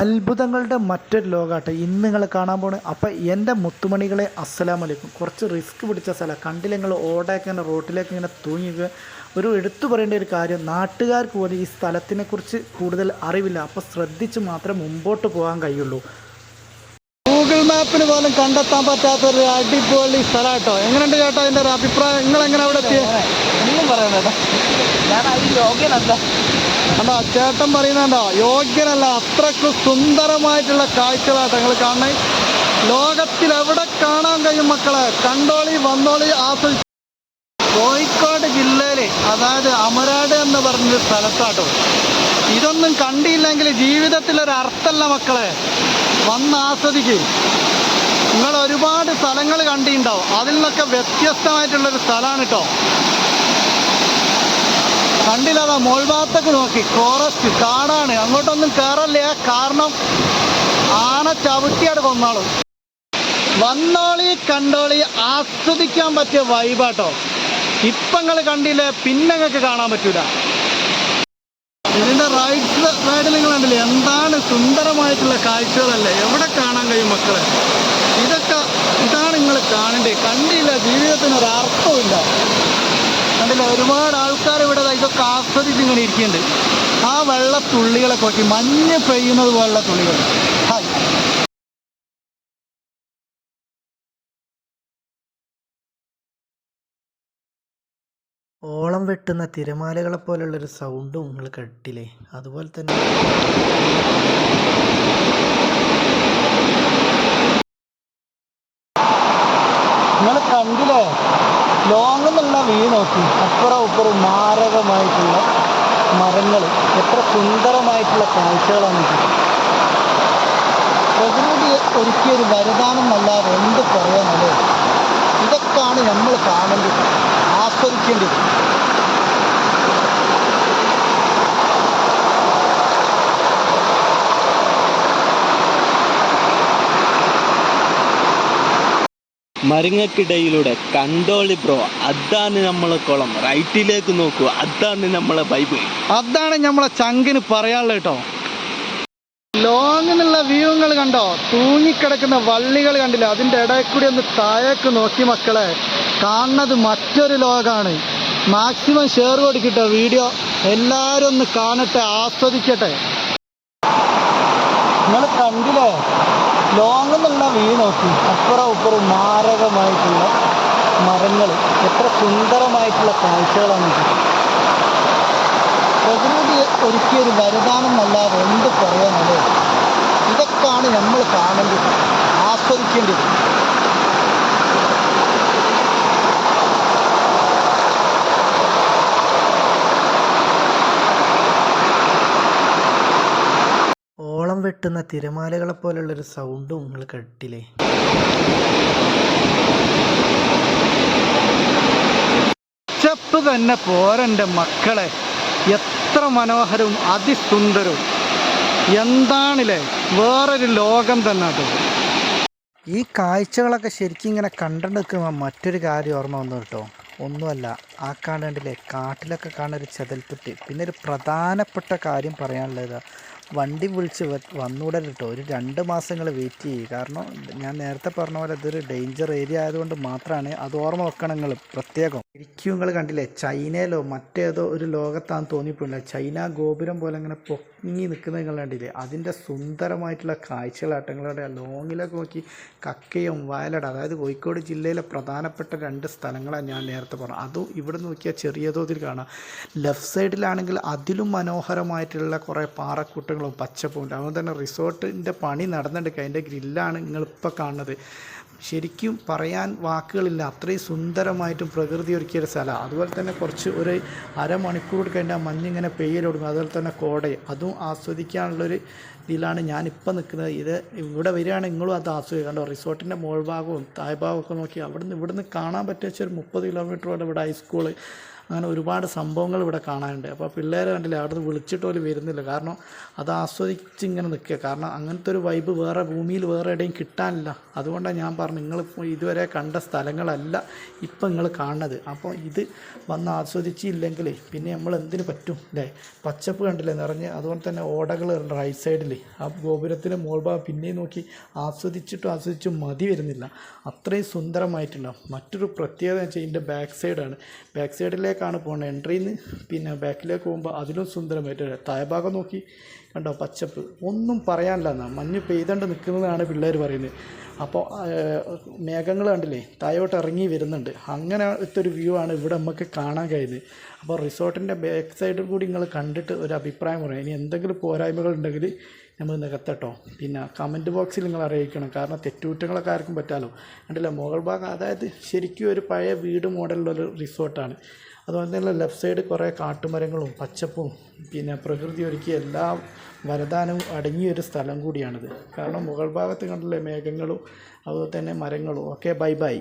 അത്ഭുതങ്ങളുടെ മറ്റൊരു ലോകമാട്ടെ. ഇന്ന് നിങ്ങൾ കാണാൻ പോണേ. അപ്പം എന്റെ മുത്തുമണികളെ അസ്സലാം വലൈക്കും കുറച്ച് റിസ്ക് പിടിച്ച സ്ഥലം. കണ്ടില്ല നിങ്ങൾ ഓടയൊക്കെ ഇങ്ങനെ റോട്ടിലേക്ക് ഇങ്ങനെ തൂങ്ങി ഒരു എടുത്തു പറയേണ്ട ഒരു കാര്യം നാട്ടുകാർക്ക് പോലും ഈ സ്ഥലത്തിനെക്കുറിച്ച് കൂടുതൽ അറിവില്ല. അപ്പോൾ ശ്രദ്ധിച്ച് മാത്രമേ മുമ്പോട്ട് പോകാൻ കഴിയുള്ളൂ. മാപ്പിന് പോലും കണ്ടെത്താൻ പറ്റാത്ത ഒരു അടിപൊളി സ്ഥലം കേട്ടോ എങ്ങനെയുണ്ട് ചേട്ടാ അതിന്റെ ഒരു അഭിപ്രായം? നിങ്ങൾ എങ്ങനെ അവിടെ എത്തിയത് ഒന്നും പറയണ്ട ഞാൻ അതിന് യോഗ്യനല്ല. കണ്ടോ ചേട്ടൻ പറയുന്നുണ്ടോ യോഗ്യനല്ല അത്രയ്ക്ക് സുന്ദരമായിട്ടുള്ള കാഴ്ചകളാട്ടോ നിങ്ങൾ കാണണേ ലോകത്തിൽ എവിടെ കാണാൻ കഴിയും മക്കളെ? കണ്ടോളി വന്നോളി ആസ്വദിച്ചു കോഴിക്കോട് ജില്ലയിലെ അതായത് അമരാട് എന്ന് പറഞ്ഞൊരു സ്ഥലത്താട്ടോ. ഇതൊന്നും കണ്ടില്ലെങ്കിൽ ജീവിതത്തിൽ ഒരു അർത്ഥമല്ല മക്കളെ. വന്ന് ആസ്വദിക്കും. നിങ്ങൾ ഒരുപാട് സ്ഥലങ്ങൾ കണ്ടിട്ടുണ്ടാവും. അതിൽ നിന്നൊക്കെ വ്യത്യസ്തമായിട്ടുള്ളൊരു സ്ഥലമാണ് കേട്ടോ കണ്ടില്ലാതാ മോൾഭാഗത്തൊക്കെ നോക്കി. ഫോറസ്റ്റ് കാടാണ്. അങ്ങോട്ടൊന്നും കയറല്ലേ കാരണം ആന ചവിട്ടിയാട് കൊന്നാളും വന്നോളി കണ്ടോളി ആസ്വദിക്കാൻ പറ്റിയ വൈബാട്ടോ ഇപ്പം നിങ്ങൾ കണ്ടില്ലേ പിന്നെ നിങ്ങൾക്ക് കാണാൻ പറ്റൂല. ഇതിന്റെ റൈറ്റ് സൈഡിൽ നിങ്ങൾ കണ്ടില്ലേ? എന്താണ് സുന്ദരമായിട്ടുള്ള കാഴ്ചകളല്ലേ? എവിടെ കാണാൻ കഴിയും മക്കളെ? കാണേണ്ടത് കണ്ടില്ല ജീവിതത്തിന് ഒരു അർത്ഥമില്ല കണ്ടില്ല ഒരുപാട് ആൾക്കാർ ഇവിടെ ഇതൊക്കെ ആസ്വദിച്ച് ഇങ്ങനെ ഇരിക്കുന്നുണ്ട്. ആ വെള്ളത്തുള്ളികളെ നോക്കി മഞ്ഞ് പെയ്യുന്നത് പോലുള്ള തുള്ളികൾ. ഓളം വെട്ടുന്ന തിരമാലകളെ പോലുള്ളൊരു സൗണ്ടും നിങ്ങൾ കേട്ടില്ലേ അതുപോലെ തന്നെ നിങ്ങൾ കണ്ടില്ലേ? ലോങ് എന്നുള്ള വ്യൂ നോക്കി. അപ്പുറം ഇപ്പുറം മാരകമായിട്ടുള്ള മരങ്ങൾ. എത്ര സുന്ദരമായിട്ടുള്ള കാഴ്ചകളാണ് പ്രകൃതി ഒരുക്കിയ ഒരു വരദാനം അല്ലാതെ എന്ത് പറയാനല്ലേ ഇതൊക്കെയാണ് നമ്മൾ കാണേണ്ടത് ആസ്വദിക്കേണ്ടത്. മരങ്ങൾക്കിടയിലൂടെ കണ്ടോളി ബ്രോ അതാണ് നമ്മളെ കുളം. റൈറ്റിലേക്ക് നോക്കൂ അതാണ് നമ്മളെ ബൈബിൾ. അതാണ് നമ്മളെ ചങ്കിന് പറയാനുള്ളത് കേട്ടോ. ലോങ് എന്നുള്ള വ്യൂങ്ങൾ കണ്ടോ? തൂങ്ങിക്കിടക്കുന്ന വള്ളികൾ കണ്ടില്ല? അതിന്റെ ഇടയിൽ കൂടി ഒന്ന് താഴേക്ക് നോക്കി മക്കളെ. കാണുന്നത് മറ്റൊരു ലോകമാണ് മാക്സിമം ഷെയർ കൊടുക്കട്ടോ വീഡിയോ. എല്ലാവരും ഒന്ന് കാണട്ടെ ആസ്വദിക്കട്ടെ. നിങ്ങൾ കണ്ടില്ലേ? എന്നുള്ള വ്യൂ നോക്കി. അപ്പുറം ഇപ്പുറം മാരകമായിട്ടുള്ള മരങ്ങൾ എത്ര സുന്ദരമായിട്ടുള്ള കാഴ്ചകളാണ് പ്രകൃതി ഒരുക്കിയ ഒരു വരദാനം എന്ത് പറയാനല്ലേ ഇതൊക്കെയാണ് നമ്മൾ കാണേണ്ടത് ആസ്വദിക്കേണ്ടത് ഓളം വെട്ടുന്ന തിരമാലകളെ പോലുള്ളൊരു സൗണ്ടും നിങ്ങൾ കേട്ടില്ലേ? ചെപ്പ് തന്നെ പോരന്റെ മക്കളെ. എത്ര മനോഹരവും അതിസുന്ദരവും എന്താണില്ലേ? വേറൊരു ലോകം തന്നെ അത്. ഈ കാഴ്ചകളൊക്കെ ശരിക്കും ഇങ്ങനെ കണ്ടു നിൽക്കുമ്പോൾ മറ്റൊരു കാര്യം ഓർമ്മ വന്നു കേട്ടോ. ഒന്നുമല്ല ആ കാണേണ്ടില്ലേ? കാട്ടിലൊക്കെ കാണുന്ന ഒരു ചെതൽപ്പുറ്റ് പിന്നെ ഒരു പ്രധാനപ്പെട്ട കാര്യം പറയാനുള്ളത് വണ്ടി വിളിച്ച് വ- വന്നൂടെ കേട്ടോ ഒരു രണ്ട് മാസങ്ങൾ വെയിറ്റ് ചെയ്യും. കാരണം ഞാൻ നേരത്തെ പറഞ്ഞ പോലെ ഇതൊരു ഡേഞ്ചർ ഏരിയ ആയതുകൊണ്ട് മാത്രമാണ് അത് ഓർമ്മ വെക്കണം നിങ്ങൾ പ്രത്യേകം. ശരിക്കും നിങ്ങൾ കണ്ടില്ലേ ചൈനയിലോ മറ്റേതോ ഒരു ലോകത്താന്ന് തോന്നിപ്പോയില്ല? ചൈന ഗോപുരം പോലെ ഇങ്ങനെ പൊങ്ങി നിൽക്കുന്നത് നിങ്ങൾ കണ്ടില്ലേ? അതിന്റെ സുന്ദരമായിട്ടുള്ള കാഴ്ചകളാട്ടങ്ങളുടെ ലോങ്ങിലൊക്കെ നോക്കി കക്കയും വയലട. അതായത് കോഴിക്കോട് ജില്ലയിലെ പ്രധാനപ്പെട്ട രണ്ട് സ്ഥലങ്ങളാണ് ഞാൻ നേരത്തെ പറഞ്ഞത്. അതും ഇവിടെ നോക്കിയാൽ ചെറിയ തോതിൽ കാണാം. ലെഫ്റ്റ് സൈഡിലാണെങ്കിൽ അതിലും മനോഹരമായിട്ടുള്ള കുറേ പാറക്കൂട്ടങ്ങളും പച്ചപ്പും അതുകൊണ്ട് തന്നെ റിസോർട്ടിന്റെ പണി നടന്നിട്ടുണ്ട് അതിന്റെ ഗ്രില്ലാണ് നിങ്ങളിപ്പോൾ കാണുന്നത്. ശരിക്കും പറയാൻ വാക്കുകളില്ല. അത്രയും സുന്ദരമായിട്ടും പ്രകൃതി ഒരുക്കിയ ഒരു സ്ഥലമാണ് അതുപോലെ തന്നെ കുറച്ച് ഒരു അരമണിക്കൂർ കഴിഞ്ഞാൽ മഞ്ഞിങ്ങനെ പെയ്യലൊടുങ്ങും അതുപോലെ തന്നെ കോടയും അതും ആസ്വദിക്കാനുള്ളൊരു ഇതിലാണ് ഞാനിപ്പോൾ നിൽക്കുന്നത്. ഇത് ഇവിടെ വരികയാണെങ്കിൽ നിങ്ങളും അത് ആസ്വദിക്കുക കണ്ടോ റിസോർട്ടിന്റെ മുകൾ ഭാഗവും താഴ്ഭാഗവും ഒക്കെ നോക്കി അവിടുന്ന് ഇവിടുന്ന് കാണാൻ പറ്റിയ ഒരു മുപ്പത് കിലോമീറ്ററോടെ ഇവിടെ ഹൈസ്കൂൾ അങ്ങനെ ഒരുപാട് സംഭവങ്ങൾ ഇവിടെ കാണാനുണ്ട്. അപ്പോൾ പിള്ളേരെ കണ്ടില്ല അവിടെ നിന്ന് വിളിച്ചിട്ട് പോലും വരുന്നില്ല. കാരണം അത് ആസ്വദിച്ച് ഇങ്ങനെ നിൽക്കുക. കാരണം അങ്ങനത്തെ ഒരു വൈബ് വേറെ ഭൂമിയിൽ വേറെ എവിടെയും കിട്ടാനില്ല. അതുകൊണ്ടാണ് ഞാൻ പറഞ്ഞു നിങ്ങൾ ഇതുവരെ കണ്ട സ്ഥലങ്ങളല്ല ഇപ്പം നിങ്ങൾ കാണുന്നത്. അപ്പോൾ ഇത് വന്ന് ആസ്വദിച്ചില്ലെങ്കിൽ പിന്നെ നമ്മൾ എന്തിനു പറ്റും അല്ലേ പച്ചപ്പ് കണ്ടില്ലേ നിറഞ്ഞ് അതുപോലെ തന്നെ ഓടകൾ റൈറ്റ് സൈഡിൽ ആ ഗോപുരത്തിന്റെ മോൾ ഭാഗം പിന്നെയും നോക്കി ആസ്വദിച്ചിട്ടും ആസ്വദിച്ചും മതി വരുന്നില്ല. അത്രയും സുന്ദരമായിട്ടുണ്ടാവും. മറ്റൊരു പ്രത്യേകത വെച്ചാൽ ഇതിന്റെ ബാക്ക് സൈഡാണ് ബാക്ക് സൈഡിലേക്കാണ് പോകുന്നത് എൻട്രിയിൽ നിന്ന് പിന്നെ ബാക്കിലേക്ക് പോകുമ്പോൾ അതിലും സുന്ദരമായിട്ട് താഴെഭാഗം നോക്കി. കണ്ടോ പച്ചപ്പ്. ഒന്നും പറയാനില്ല എന്നാ. മഞ്ഞ് പെയ്തണ്ട് നിൽക്കുന്നതാണ് പിള്ളേർ പറയുന്നത്. അപ്പോൾ മേഘങ്ങൾ കണ്ടില്ലേ തായോട്ട് ഇറങ്ങി വരുന്നുണ്ട്. അങ്ങനത്തെ ഒരു വ്യൂ ആണ് ഇവിടെ നമുക്ക് കാണാൻ കഴിയുന്നത്. അപ്പോൾ റിസോർട്ടിന്റെ ബാക്ക് സൈഡിൽ കൂടി നിങ്ങൾ കണ്ടിട്ട് ഒരു അഭിപ്രായം പറയാം. ഇനി എന്തെങ്കിലും പോരായ്മകൾ ഉണ്ടെങ്കിൽ നമ്മൾ നികത്തട്ടോ. പിന്നെ കമന്റ് ബോക്സിൽ നിങ്ങൾ അറിയിക്കണം. കാരണം തെറ്റുകുറ്റങ്ങളൊക്കെ ആർക്കും പറ്റാലോ. കണ്ടില്ല മുകൾ ഭാഗം അതായത് ശരിക്കും ഒരു പഴയ വീട് മോഡലുള്ളൊരു റിസോർട്ടാണ് അതുപോലെ തന്നെ ലെഫ്റ്റ് സൈഡ് കുറേ കാട്ടുമരങ്ങളും പച്ചപ്പും പിന്നെ പ്രകൃതി ഒരുക്കിയ എല്ലാ വരദാനവും അടങ്ങിയ ഒരു സ്ഥലം കൂടിയാണിത്. കാരണം മുകൾ ഭാഗത്ത് കണ്ടില്ലേ മേഘങ്ങളും അതുപോലെ തന്നെ മരങ്ങളും ഒക്കെ ബൈ ബൈ